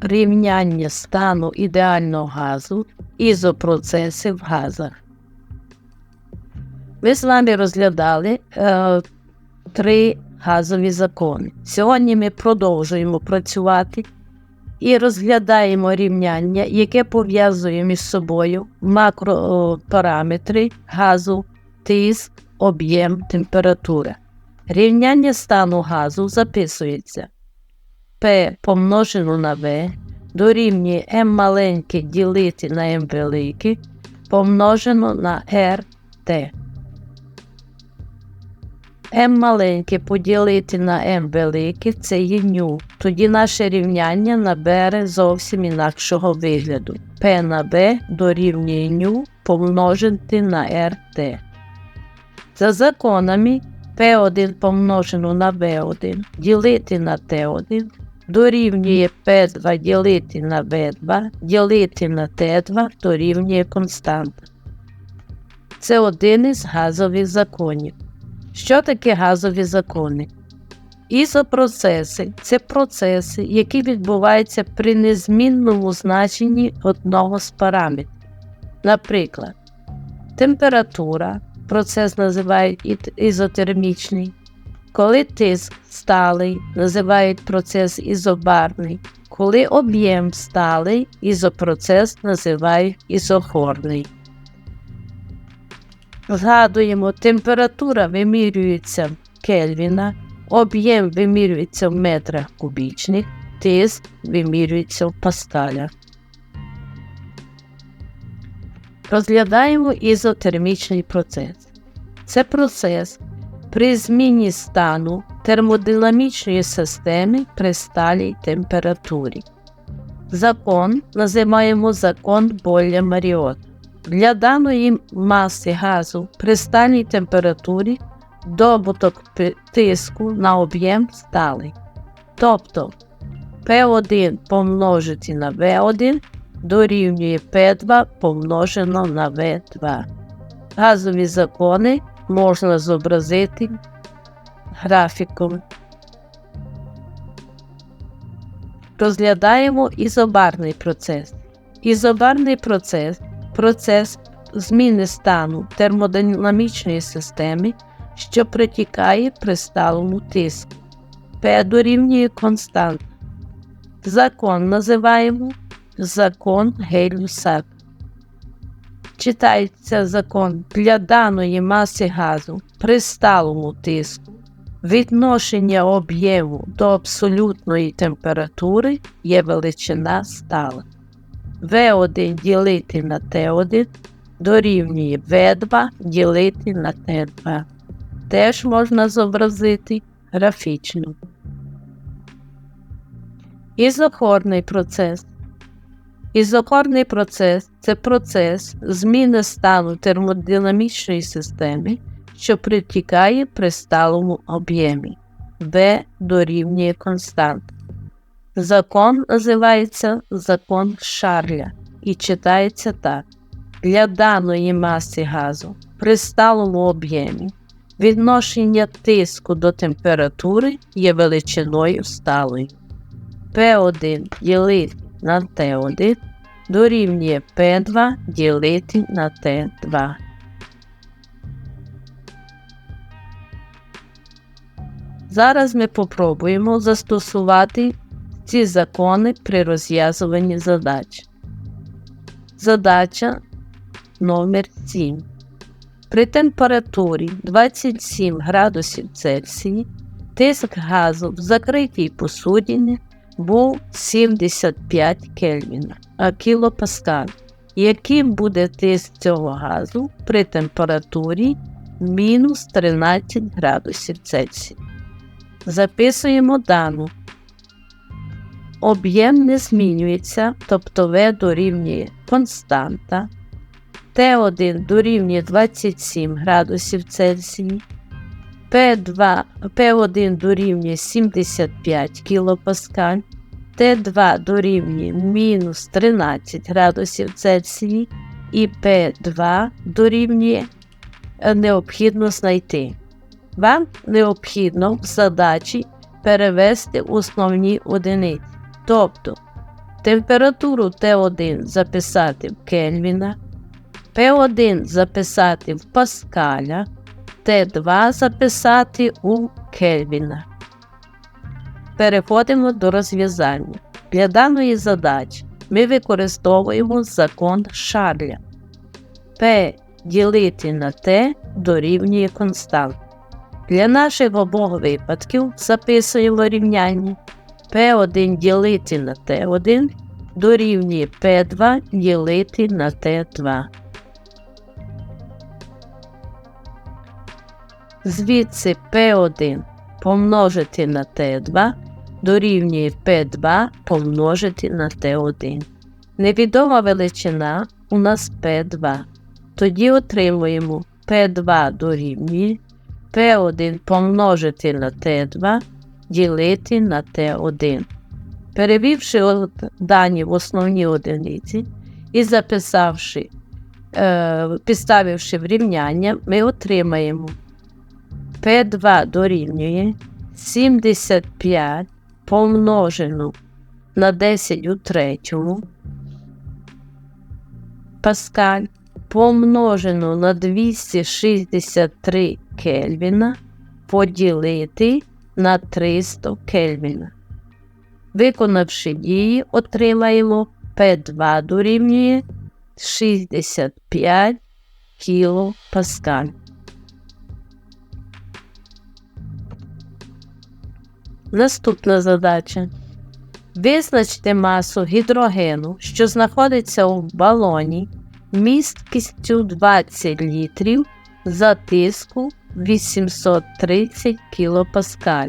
рівняння стану ідеального газу ізопроцеси в газах. Ми з вами розглядали е, три газові закони. Сьогодні ми продовжуємо працювати і розглядаємо рівняння, яке пов'язує між собою макропараметри газу, тиск, об'єм, температура. Рівняння стану газу записується P помножено на V дорівнює m маленьке ділити на m велике помножено на RT. m маленьке поділити на m велике це є ню. Тоді наше рівняння набере зовсім інакшого вигляду. P на B дорівнює ню помножити на RT. За законами P1 помножено на V1 ділити на T1 дорівнює P2 ділити на V2 ділити на T2 дорівнює константа. Це один із газових законів. Що таке газові закони? Ізопроцеси це процеси, які відбуваються при незмінному значенні одного з параметрів. Наприклад, температура, процес називають ізотермічний, коли тиск сталий, називають процес ізобарний, коли об'єм сталий, ізопроцес називають ізохорний. Згадуємо, температура вимірюється Кельвіна, об'єм вимірюється в метрах кубічних, тиск вимірюється в пасталях. Розглядаємо ізотермічний процес. Це процес при зміні стану термодинамічної системи при сталій температурі. Закон називаємо закон Болля Маріота. Для даної маси газу при сталій температурі добуток тиску на об'єм сталий. Тобто P1 помножити на V1 дорівнює P2 помножено на V2. Газові закони можна зобразити графіком. Розглядаємо ізобарний процес. Ізобарний процес процес зміни стану термодинамічної системи, що протікає при сталому тиску. P дорівнює констант. Закон називаємо закон Гейлюсак. Читається закон для даної маси газу при сталому тиску. Відношення об'єму до абсолютної температури є величина стала. В1 ділити на Т1 дорівнює В2 ділити на Т2. Теж можна зобразити графічно. Ізохорний процес. Ізохорний процес це процес зміни стану термодинамічної системи, що притікає при сталому об'ємі. В дорівнює констант. Закон називається закон Шарля і читається так: для даної маси газу при сталому об'ємі відношення тиску до температури є величиною сталою. P1 ділити на T1 дорівнює P2 ділити на T2. Зараз ми попробуємо застосувати ці закони при розв'язуванні задач. Задача номер 7 При температурі 27 градусів Цельсії тиск газу в закритій посудині був 75 кельвіна, а кілопаскаль. Яким буде тиск цього газу при температурі мінус 13 градусів Цельсія? Записуємо дану Об'єм не змінюється, тобто В дорівнює константа, Т1 дорівнює 27 градусів Цельсії, П2, П1 дорівнює 75 кПа, Т2 дорівнює мінус 13 градусів Цельсії і П2 дорівнює е, необхідно знайти. Вам необхідно в задачі перевести основні одиниці. Тобто Температуру Т1 записати в Кельвіна, П1 записати в Паскаля, Т2 записати у Кельвіна. Переходимо до розв'язання. Для даної задачі ми використовуємо закон Шарля. P ділити на Т дорівнює констант. Для наших обох випадків записуємо рівняння P1 ділити на Т1 дорівнює P2 ділити на Т2. Звідси P1 помножити на Т2 дорівнює P2 помножити на Т1. Невідома величина у нас P2. Тоді отримуємо P2 дорівнює P1 помножити на Т2 ділити на Т1. Перевівши дані в основні одиниці і записавши, е, підставивши в рівняння, ми отримаємо P2 дорівнює 75 помножено на 10 у третьому Паскаль помножено на 263 Кельвіна поділити на 300 Кельвіна. Виконавши дії, отримаємо P2 дорівнює 65 кілопаскаль. Наступна задача. Визначте масу гідрогену, що знаходиться у балоні місткістю 20 літрів за тиску 830 кПа,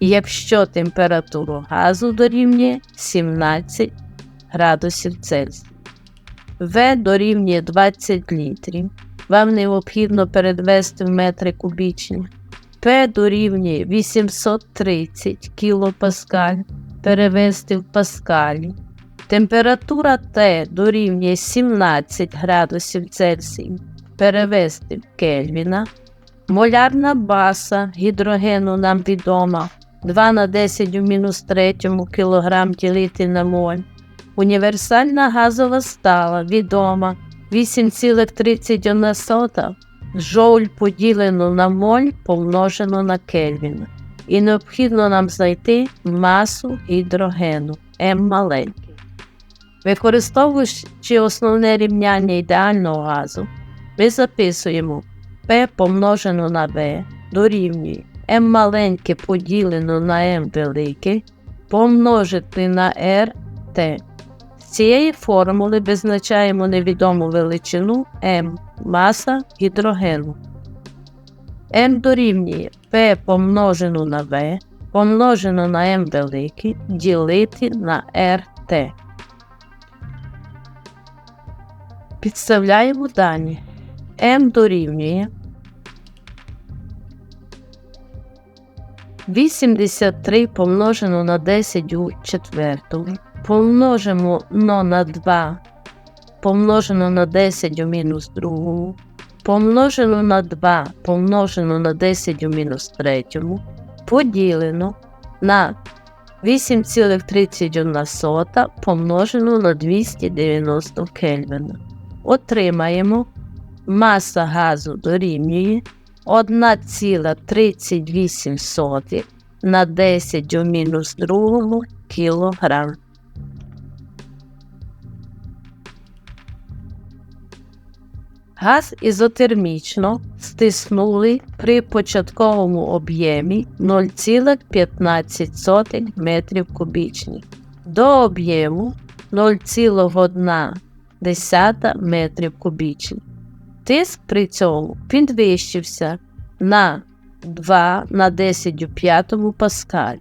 якщо температура газу дорівнює 17 градусів Цельсія. В дорівнює 20 літрів. Вам необхідно передвести в метри кубічні. П дорівнює 830 кПа, перевести в паскалі. Температура Т дорівнює 17 градусів Цельсію, перевести в Кельвіна. Молярна баса гідрогену нам відома 2 на 10 у мінус 3 кг ділити на моль. Універсальна газова стала відома 8,31 Жоуль поділено на моль помножено на Кельвіна. І необхідно нам знайти масу гідрогену М маленький. Використовуючи основне рівняння ідеального газу, ми записуємо P помножено на V дорівнює m маленьке поділено на m велике помножити на RT. Цієї формули визначаємо невідому величину m маса гідрогену. m дорівнює P помножено на V помножено на m велике ділити на RT. Підставляємо дані. m дорівнює 83 помножено на 10 у четвертому. Помножимо но на 2 помножено на 10 у мінус другому. Помножено на 2 помножено на 10 у мінус третьому. Поділено на 8,31 помножено на 290 Кельвина. Отримаємо маса газу дорівнює 1,38 на 10 у мінус другому кілограм. Газ ізотермічно стиснули при початковому об'ємі 0,15 метрів кубічних до об'єму 0,1 метрів кубічних. Тиск при цьому підвищився на 2 на 10 у 5 паскаль.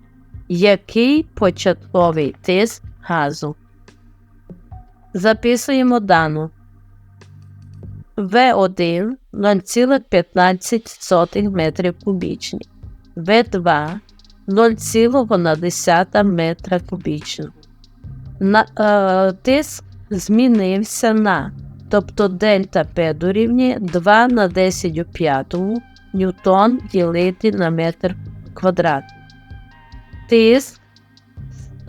Який початковий тиск газу? Записуємо дану В1 0,15 метрів кубічних, В2 0,1 метра кубічного. На, е, Тиск змінився на тобто дельта П дорівнює 2 на 10 у п'ятому ньютон ділити на метр квадрат. Тиск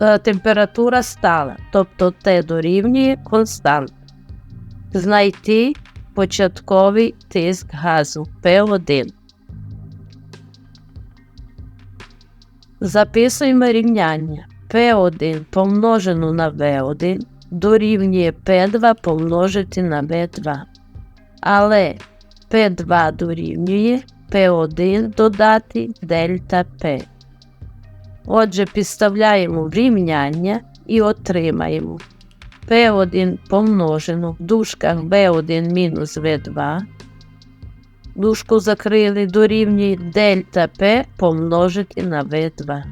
е, температура стала, тобто Т дорівнює констант. Знайти початковий тиск газу P1. Записуємо рівняння P1 помножено на V1 дорівнює P2 помножити на V2. Але P2 дорівнює P1 додати дельта P. Отже, підставляємо рівняння і отримаємо P1 помножено в дужках V1 мінус V2. Дужку закрили дорівнює дельта P помножити на V2.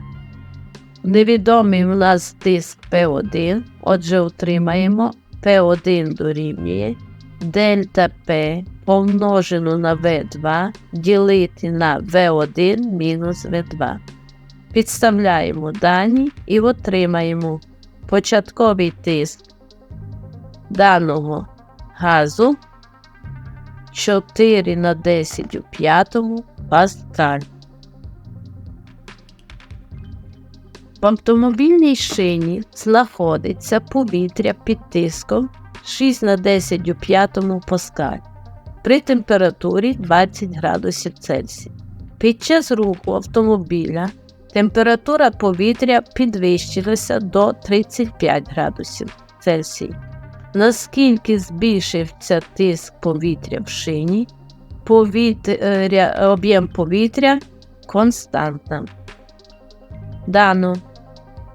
Невідомий у нас тиск P1, отже, отримаємо P1 дорівнює дельта P помножено на V2 ділити на V1 мінус V2. Підставляємо дані і отримаємо початковий тиск даного газу 4 на 10 у п'ятому паскаль. В автомобільній шині знаходиться повітря під тиском 6 на 10 у п'ятому паскаль при температурі 20 градусів Цельсія. Під час руху автомобіля температура повітря підвищилася до 35 градусів Цельсія. Наскільки збільшився тиск повітря в шині, повітря, об'єм повітря константна. Дано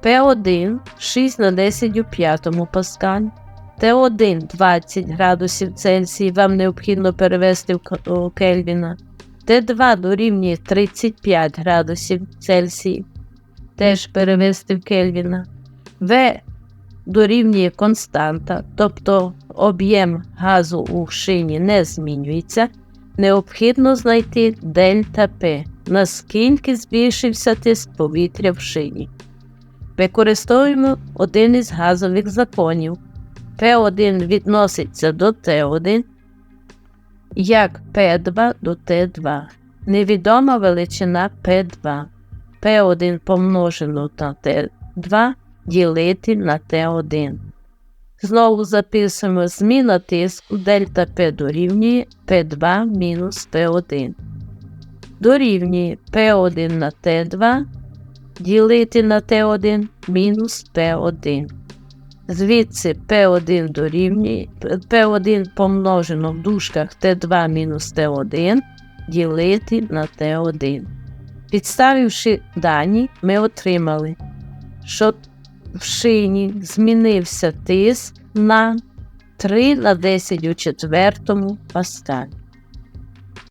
P1 6 на 10 у 5 паскаль, Т1 20 градусів Цельсія, вам необхідно перевести в Кельвіна. Т2 дорівнює 35 градусів Цельсія, теж перевести в Кельвіна. В дорівнює константа, тобто об'єм газу у шині не змінюється. Необхідно знайти дельта П, наскільки збільшився тиск повітря в шині. Використовуємо один із газових законів. П1 відноситься до Т1, як П2 до Т2. Невідома величина П2. П1 помножено на Т2 ділити на Т1. Знову записуємо зміна тиску дельта П дорівнює П2 мінус П1. Дорівнює П1 на Т2 ділити на Т1 мінус П1. Звідси P1 дорівнює P1 помножено в дужках Т2 мінус Т1 ділити на Т1. Підставивши дані, ми отримали, що в шині змінився тиск на 3 на 10 у четвертому паскаль.